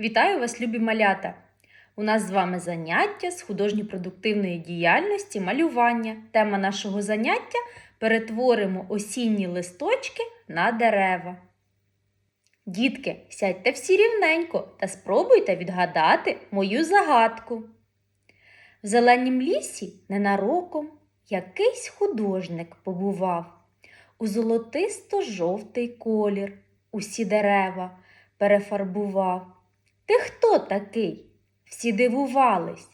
Вітаю вас, любі малята! У нас з вами заняття з художньо-продуктивної діяльності малювання. Тема нашого заняття перетворимо осінні листочки на дерева. Дітки, сядьте всі рівненько та спробуйте відгадати мою загадку. В зеленім лісі ненароком якийсь художник побував. У золотисто-жовтий колір усі дерева перефарбував. Ти хто такий? Всі дивувались.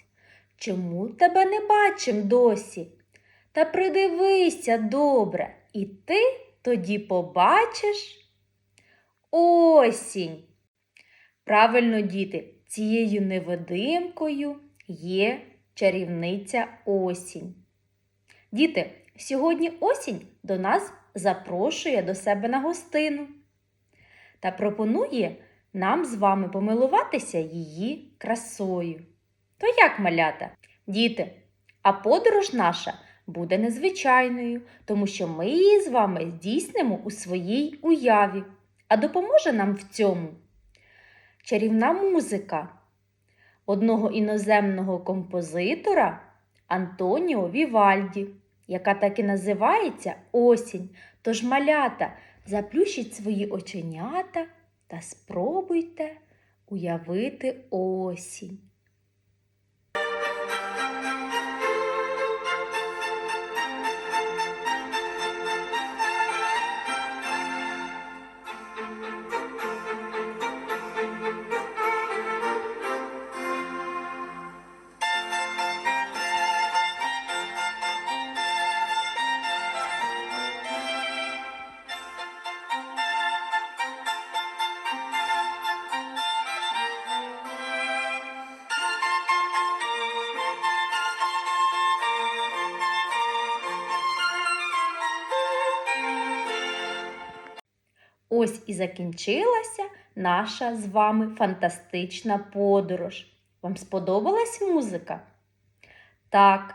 Чому тебе не бачим досі? Та придивися добре, і ти тоді побачиш осінь. Правильно, діти, цією невидимкою є чарівниця осінь. Діти, сьогодні осінь до нас запрошує до себе на гостину та пропонує нам з вами помилуватися її красою. То як малята? Діти, а подорож наша буде незвичайною, тому що ми її з вами здійснимо у своїй уяві. А допоможе нам в цьому чарівна музика одного іноземного композитора Антоніо Вівальді, яка так і називається Осінь. Тож малята, заплющіть свої оченята та спробуйте уявити осінь. Ось і закінчилася наша з вами фантастична подорож. Вам сподобалась музика? Так,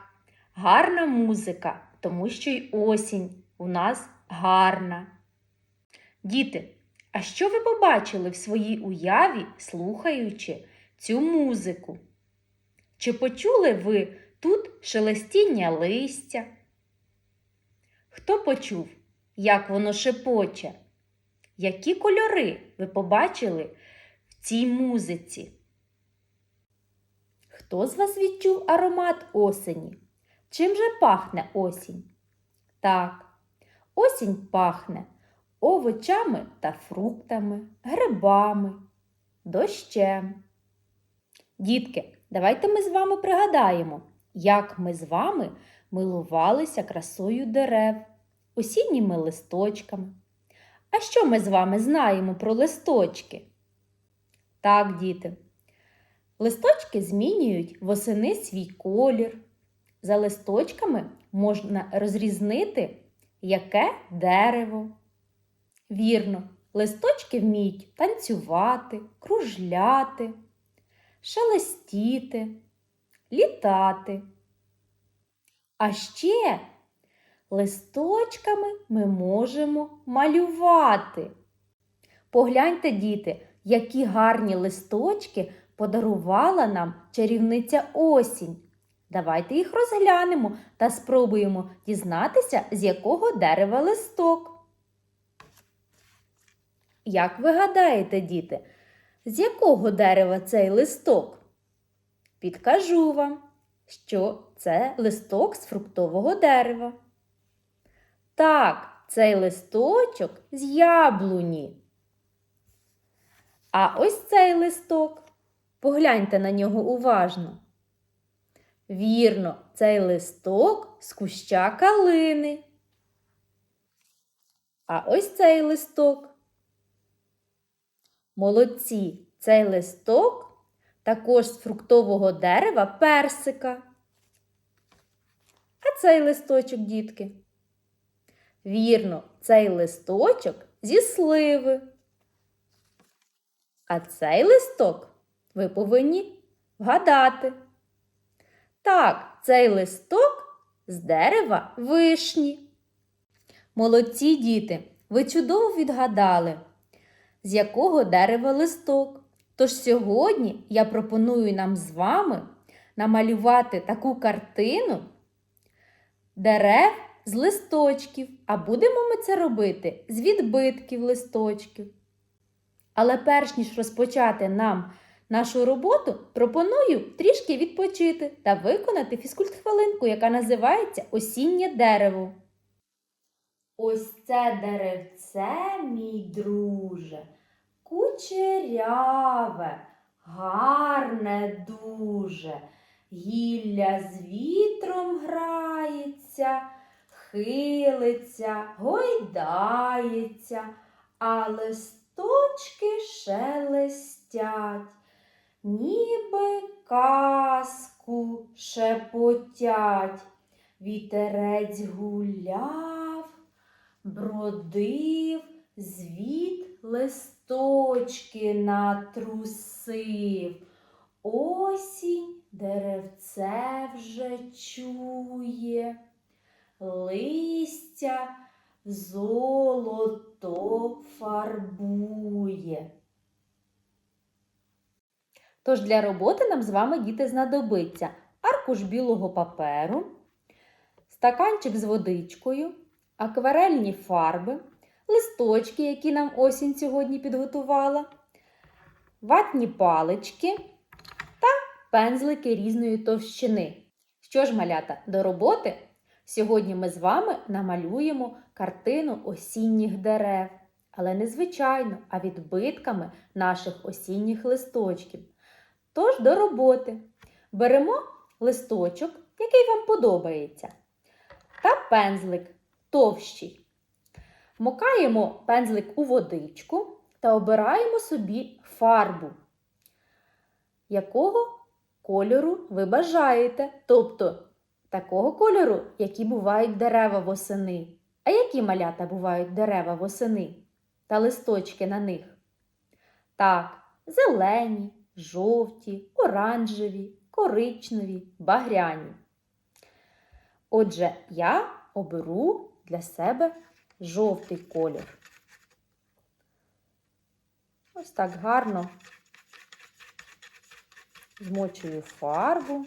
гарна музика, тому що й осінь у нас гарна. Діти, а що ви побачили в своїй уяві, слухаючи цю музику? Чи почули ви тут шелестіння листя? Хто почув, як воно шепоче? Які кольори ви побачили в цій музиці? Хто з вас відчув аромат осені? Чим же пахне осінь? Так, осінь пахне овочами та фруктами, грибами, дощем. Дітки, давайте ми з вами пригадаємо, як ми з вами милувалися красою дерев, осінніми листочками. А що ми з вами знаємо про листочки? Так, діти. Листочки змінюють восени свій колір. За листочками можна розрізнити, яке дерево. Вірно, листочки вміють танцювати, кружляти, шелестіти, літати. А ще листочками ми можемо малювати. Погляньте, діти, які гарні листочки подарувала нам чарівниця осінь. Давайте їх розглянемо та спробуємо дізнатися, з якого дерева листок. Як ви гадаєте, діти, з якого дерева цей листок? Підкажу вам, що це листок з фруктового дерева. Так, цей листочок з яблуні. А ось цей листок. Погляньте на нього уважно. Вірно, цей листок з куща калини. А ось цей листок. Молодці, цей листок також з фруктового дерева персика. А цей листочок, дітки. Вірно, цей листочок зі сливи. А цей листок ви повинні вгадати. Так, цей листок з дерева вишні. Молодці діти, ви чудово відгадали, з якого дерева листок. Тож сьогодні я пропоную нам з вами намалювати таку картину дерев з листочків, а будемо ми це робити з відбитків листочків. Але перш ніж розпочати нам нашу роботу, пропоную трішки відпочити та виконати фізкульт-хвилинку, яка називається Осіннє дерево. Ось це деревце, мій друже, кучеряве, гарне дуже, гілля з вітром грається, хилиться, гойдається, а листочки шелестять, ніби казку шепотять. Вітерець гуляв, бродив, звід листочки натрусив. Осінь деревце вже чує, листя золото фарбує. Тож для роботи нам з вами діти знадобиться аркуш білого паперу, стаканчик з водичкою, акварельні фарби, листочки, які нам осінь сьогодні підготувала, ватні палички та пензлики різної товщини. Що ж, малята, до роботи? Сьогодні ми з вами намалюємо картину осінніх дерев, але не звичайно, а відбитками наших осінніх листочків. Тож до роботи беремо листочок, який вам подобається, та пензлик товщий. Вмокаємо пензлик у водичку та обираємо собі фарбу, якого кольору ви бажаєте. Тобто такого кольору, які бувають дерева восени. А які малята бувають дерева восени та листочки на них? Так, зелені, жовті, оранжеві, коричневі, багряні. Отже, я оберу для себе жовтий колір. Ось так гарно змочую фарбу,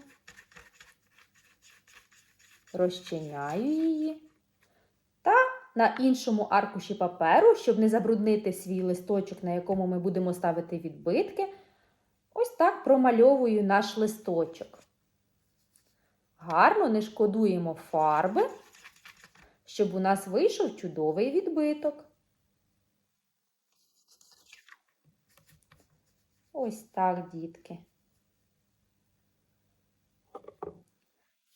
розчиняю її. Та на іншому аркуші паперу, щоб не забруднити свій листочок, на якому ми будемо ставити відбитки, ось так промальовую наш листочок. Гарно не шкодуємо фарби, щоб у нас вийшов чудовий відбиток. Ось так, дітки.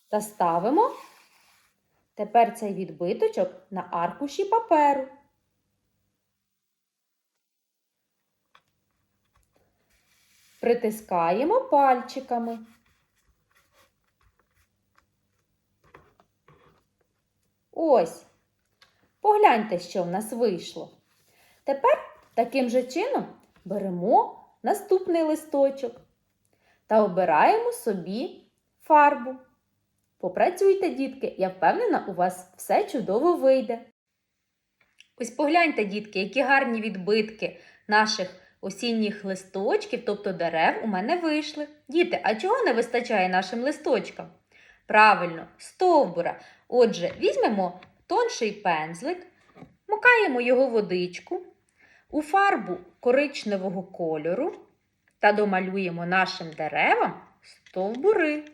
Та ставимо тепер цей відбиточок на аркуші паперу. Притискаємо пальчиками. Ось. Погляньте, що в нас вийшло. Тепер таким же чином беремо наступний листочок та обираємо собі фарбу. Попрацюйте, дітки, я впевнена, у вас все чудово вийде. Ось погляньте, дітки, які гарні відбитки наших осінніх листочків, тобто дерев, у мене вийшли. Діти, а чого не вистачає нашим листочкам? Правильно, стовбура. Отже, візьмемо тонший пензлик, мукаємо його водичку у фарбу коричневого кольору та домалюємо нашим деревам стовбури.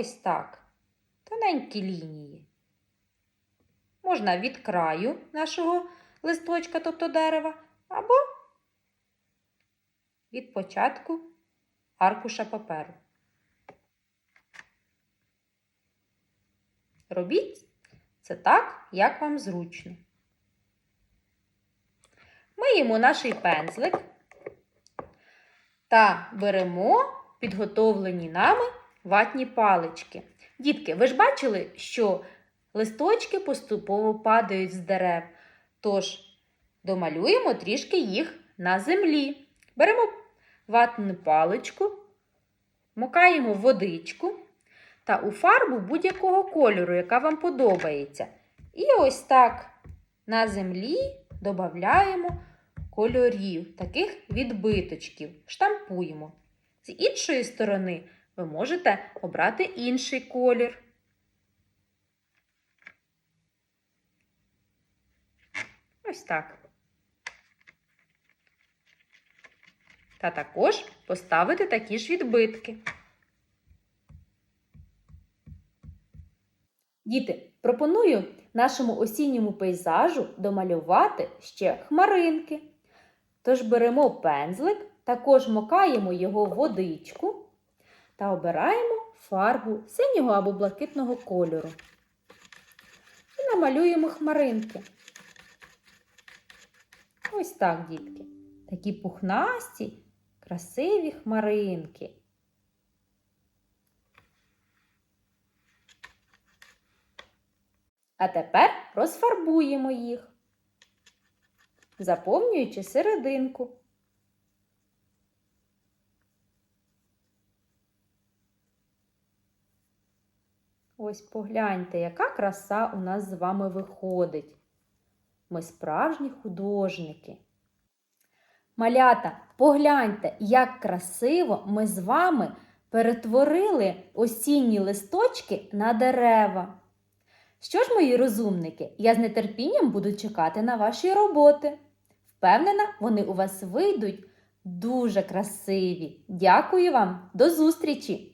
Ось так. Тоненькі лінії. Можна від краю нашого листочка, тобто дерева, або від початку аркуша паперу. Робіть це так, як вам зручно. Миємо наш пензлик та беремо підготовлені нами ватні палички. Дітки, ви ж бачили, що листочки поступово падають з дерев. Тож домалюємо трішки їх на землі. Беремо ватну паличку, мокаємо водичку та у фарбу будь-якого кольору, яка вам подобається. І ось так на землі додаємо кольорів, таких відбиточків, штампуємо. З іншої сторони ви можете обрати інший колір. Ось так. Та також поставити такі ж відбитки. Діти, пропоную нашому осінньому пейзажу домалювати ще хмаринки. Тож беремо пензлик, також мокаємо його в водичку та обираємо фарбу синього або блакитного кольору. І намалюємо хмаринки. Ось так, дітки. Такі пухнасті, красиві хмаринки. А тепер розфарбуємо їх, заповнюючи серединку. Ось погляньте, яка краса у нас з вами виходить. Ми справжні художники. Малята, погляньте, як красиво ми з вами перетворили осінні листочки на дерева. Що ж, мої розумники, я з нетерпінням буду чекати на ваші роботи. Впевнена, вони у вас вийдуть дуже красиві. Дякую вам, до зустрічі!